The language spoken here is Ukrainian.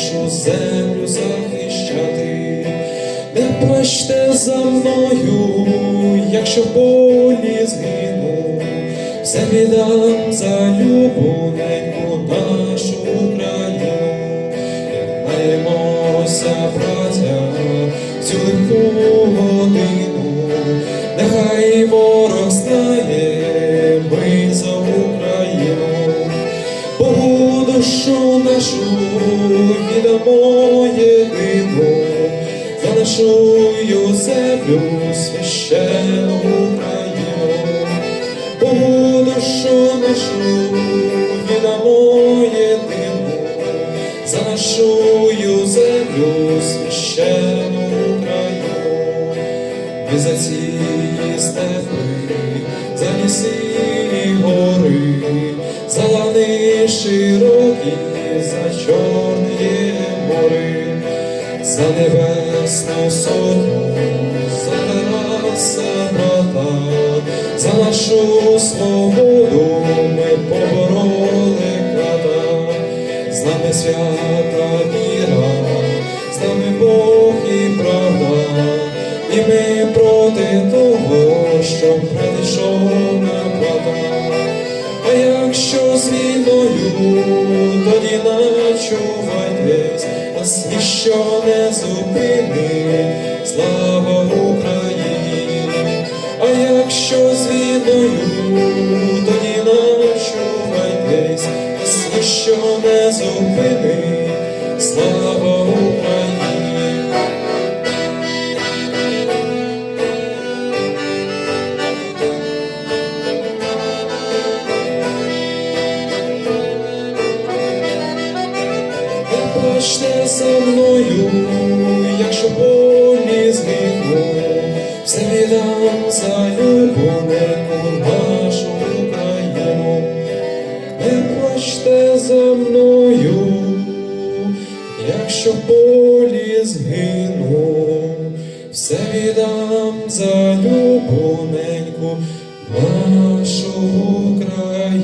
нашу землю захищати. Не плачте за мною, якщо полі згину, все віддам за любоненьку нашу Україну. Єднаємося, браття, цю лиху годину, нехай ворог душу нашу віддамо єдину, за нашу землю священну Україну, Богу душу нашу віддамо єдину, за нашу землю священну за чорні мори, за небесну сотню, за Тараса брата, за нашу свободу ми побороли крата, з нами свята віра, з нами Бог і правда, і ми проти того, що прийшов на брата. А якщо з війною, ніщо не зупинить, слава Україні. А якщо з війною, тоді начувайтесь, нас ніщо не зупинить, Плач ти со мною, якщо болі зникну, все віддам за любов нашу Україну. не плачте за мною, якщо болі згину, все віддам за любоненьку нашу Україну.